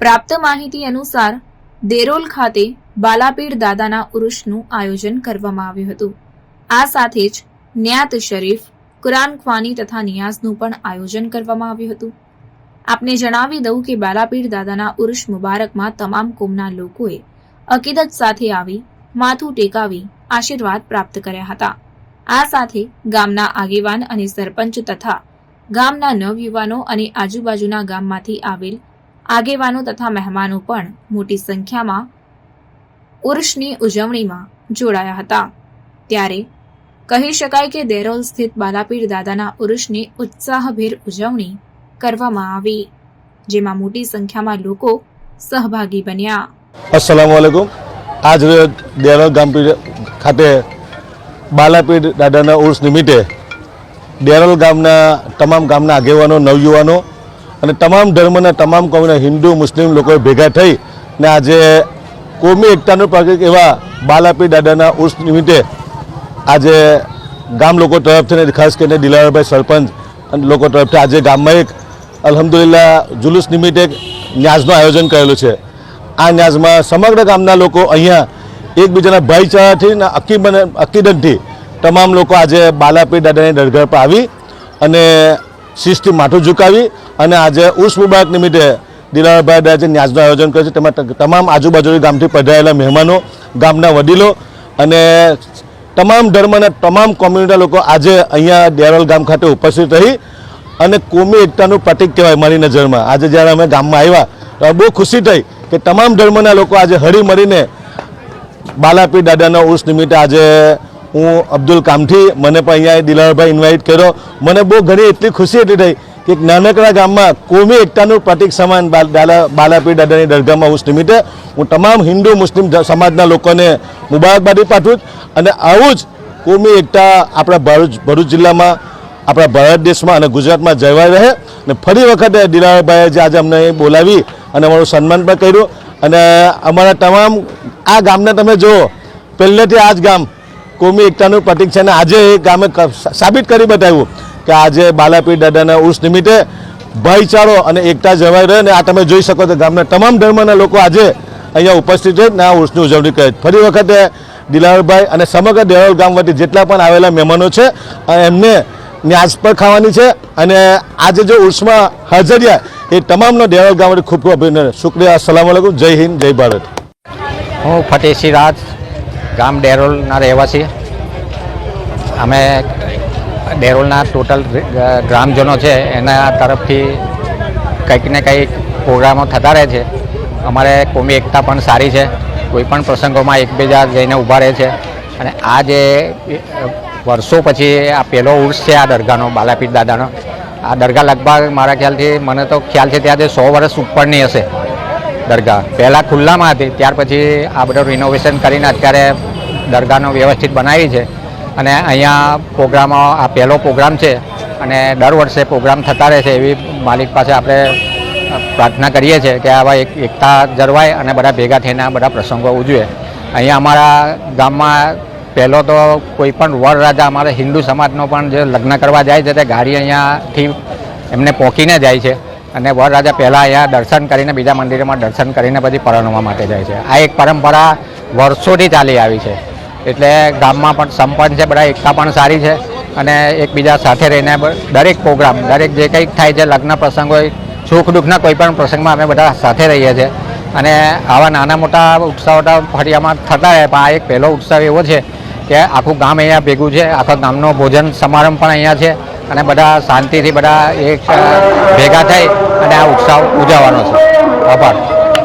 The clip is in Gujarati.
પ્રાપ્ત માહિતી અનુસાર, દેરોલ ખાતે બાલાપીર દાદાના ઉરુષનું આયોજન કરવામાં આવ્યું હતું. આ સાથે જ ન્યાત શરીફ, કુરાન ખ્વાની તથા નિયાઝનું પણ આયોજન કરવામાં આવ્યું હતું. આપને જણાવી દઉં કે બાલાપીર દાદાના ઉરુષ મુબારકમાં તમામ કોમના લોકોએ અકીદત સાથે આવી, માથું ટેકાવી આશીર્વાદ પ્રાપ્ત કર્યા હતા. આ સાથે ગામના આગેવાન અને સરપંચ તથા ગામના નવયુવાનો અને આજુબાજુના ગામમાંથી આવેલ આગેવાનો તથા મહેમાનો પણ મોટી સંખ્યામાં ઉર્ષની ઉજવણીમાં જોડાયા હતા. ત્યારે કહી શકાય કે દેરોલ સ્થિત બાલાપીર દાદાના ઉર્ષની ઉત્સાહભેર ઉજવણી કરવામાં આવી, જેમાં મોટી સંખ્યામાં લોકો સહભાગી બન્યા. અસલામ આજ દેરોલ ગામ ખાતે બાલાપીર દાદાના ઉર્સ નિમિત્તે દેરોલ ગામના, તમામ ગામના આગેવાનો, નવયુવાનો અને તમામ ધર્મના તમામ કોમના હિન્દુ, મુસ્લિમ લોકો ભેગા થઈ ને આજે કોમી એકતાનું પ્રતિક એવા બાલાપીર દાદાના ઉર્સ નિમિત્તે આજે ગામ લોકો તરફથી ખાસ કરીને દિલાવરભાઈ સરપંચ અને લોકો તરફથી આજે ગામમાં એક અલહમદુલિલ્લા જુલુસ નિમિત્તે એક ન્યાઝનું આયોજન કરેલું છે. આ ન્યાઝમાં સમગ્ર ગામના લોકો અહીંયા એકબીજાના ભાઈચારાથી ને અકીબન અકીદનથી તમામ લોકો આજે બાલાપીર દાદાની દરગાહ પર આવી અને શિસ્તથી માથું ઝુકાવી અને આજે ઉર્સ મુબારક નિમિત્તે દિલાવરભાઈ દાદાજી ન્યાજનું આયોજન કર્યું છે, તેમાં તમામ આજુબાજુ ગામથી પધારેલા મહેમાનો, ગામના વડીલો અને તમામ ધર્મના તમામ કોમ્યુનિટીના લોકો આજે અહીંયા દેરોલ ગામ ખાતે ઉપસ્થિત રહી અને કોમી એકતાનું પ્રતિક કહેવાય મારી નજરમાં. આજે જ્યારે અમે ગામમાં આવ્યા બહુ ખુશી થઈ કે તમામ ધર્મના લોકો આજે હળી મળીને બાલાપીર દાદાના ઉર્સ નિમિત્તે આજે હું અબ્દુલ કામથી મને પણ અહીંયા દિલાવરભાઈ ઇન્વાઇટ કર્યો. મને બહુ ઘણી એટલી ખુશી એટલી થઈ કે એક નાનકડા ગામમાં કોમી એકતાનું પ્રતિક સમાન બાલાપીર દાદાની દરગાહમાં ઉર્સ નિમિત્તે હું તમામ હિન્દુ મુસ્લિમ સમાજના લોકોને મુબારકબાદી પાઠવું અને આવું જ કોમી એકતા આપણા ભરૂચ ભરૂચ જિલ્લામાં, આપણા ભારત દેશમાં અને ગુજરાતમાં જળવાઈ રહે. અને ફરી વખતે દિલાવરભાઈએ જે આજે અમને બોલાવી અને અમારું સન્માન પણ કર્યું. અને અમારા તમામ આ ગામને તમે જુઓ, પહેલેથી આ જ ગામ કોમી એકતાનું પ્રતિક છે અને આજે એ ગામે સાબિત કરી બતાવ્યું કે આજે બાલાપીર દાદાના ઉર્સ નિમિત્તે ભાઈચારો અને એકતા જવાઈ રહે અને આ તમે જોઈ શકો છો ગામના તમામ ધર્મના લોકો આજે અહીંયા ઉપસ્થિત છે ને આ ઉર્સની ઉજવણી કરે ફરી વખતે દિલાવરભાઈ અને સમગ્ર દેવળ ગામ વતી જેટલા પણ આવેલા મહેમાનો છે એમને ન્યાસ પર ખાવાની છે અને આજે જો ઉર્સમાં હાજર એ તમામનો દેરોલ ગામ ખૂબ ખૂબ અભિનંદન. શુક્રિયા. અસલામ વાલેકુમ જય હિન્દ, જય ભારત. હું ફતેહસિંહ રાજ ગામ ડેરોલના રહેવાસી. અમે ડેરોલના ટોટલ ગ્રામજનો છે. એના તરફથી કંઈક ને કંઈક પ્રોગ્રામો થતા રહે છે. અમારે કોમી એકતા પણ સારી છે. કોઈ પણ પ્રસંગોમાં એકબીજા જઈને ઊભા રહે છે. અને આ જે વર્ષો પછી આ પહેલો ઉર્સ છે આ દરગાહનો, બાલાપીર દાદાનો. આ દરગાહ લગભગ મારા ખ્યાલથી, મને તો ખ્યાલ છે ત્યાં સો વર્ષ ઉપરની હશે દરગાહ. પહેલાં ખુલ્લામાં હતી, ત્યાર પછી આ બધું રિનોવેશન કરીને અત્યારે દરગાહનો વ્યવસ્થિત બનાવી છે. અને અહીંયા પ્રોગ્રામો આ પહેલો પ્રોગ્રામ છે અને દર વર્ષે પ્રોગ્રામ થતા રહે છે એવી માલિક પાસે આપણે પ્રાર્થના કરીએ છીએ કે આવા એક એકતા જળવાય અને બધા ભેગા થઈને આ બધા પ્રસંગો ઉજવે. અહીંયા અમારા ગામમાં પહેલો તો કોઈ પણ વર રાજા, અમારે હિન્દુ સમાજનો પણ જે લગ્ન કરવા જાય છે તે ગાડી અહીંયાથી એમને પહોંચીને જાય છે અને વર રાજા પહેલાં અહીંયા દર્શન કરીને બીજા મંદિરમાં દર્શન કરીને પછી પરણવા માટે જાય છે. આ એક પરંપરા વર્ષોથી ચાલી આવી છે. એટલે ગામમાં પણ સંપન્ન છે, બધા એકતા પણ સારી છે અને એકબીજા સાથે રહીને દરેક પ્રોગ્રામ, દરેક જે કંઈક થાય છે, લગ્ન પ્રસંગ હોય, સુખ દુઃખના કોઈ પણ પ્રસંગમાં અમે બધા સાથે રહીએ છીએ. અને આવા નાના મોટા ઉત્સવો તો ફળિયામાં થતા રહે, પણ આ એક પહેલો ઉત્સવ એવો છે કે આખું ગામ અહીંયા ભેગું છે, આખા ગામનો ભોજન સમારંભ પણ અહીંયા છે અને બધા શાંતિથી બધા એક ભેગા થઈ અને આ ઉત્સવ ઉજવવાનો છે. આભાર.